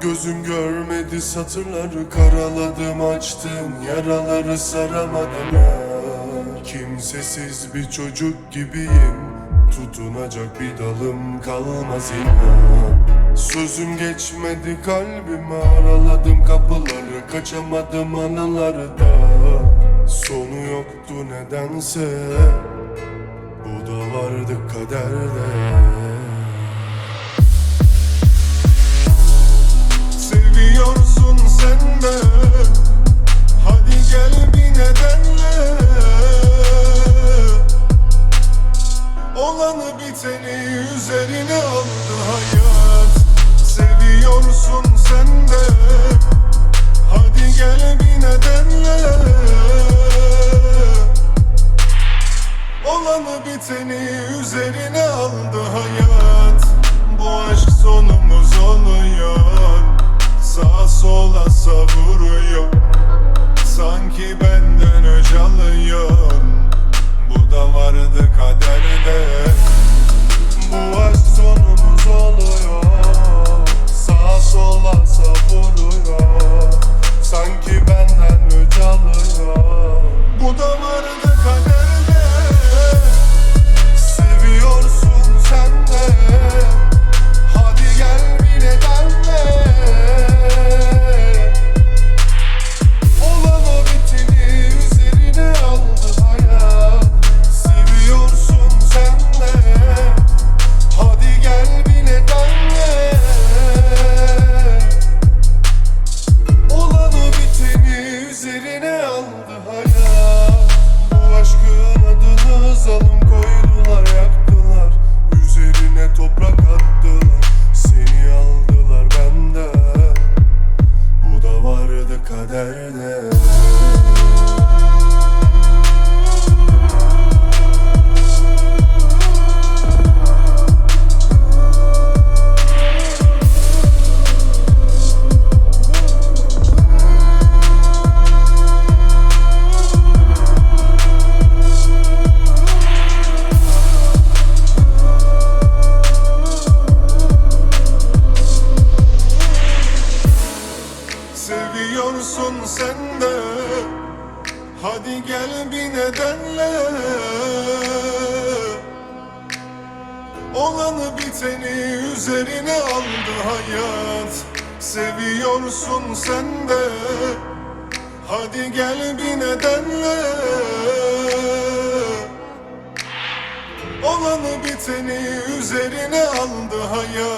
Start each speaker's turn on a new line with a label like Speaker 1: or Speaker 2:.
Speaker 1: Gözüm görmedi satırları karaladım açtım yaraları saramadım. Ya Kimsesiz bir çocuk gibiyim Tutunacak bir dalım kalmaz inan. Sözüm geçmedi kalbime araladım kapıları Kaçamadım anılarda Sonu yoktu nedense Bu da vardı kaderde Hadi gel bir nedenle. Olanı biteni üzerine aldı hayat. Seviyorsun sen de. Hadi gel bir nedenle. Olanı biteni üzerine aldı hayat. Bu aşk sonumuz oluyor Seviyorsun sen de. Hadi gel bir nedenle. Olanı biteni üzerine aldı hayat. Seviyorsun sen de. Hadi gel bir nedenle. Olanı biteni üzerine aldı hayat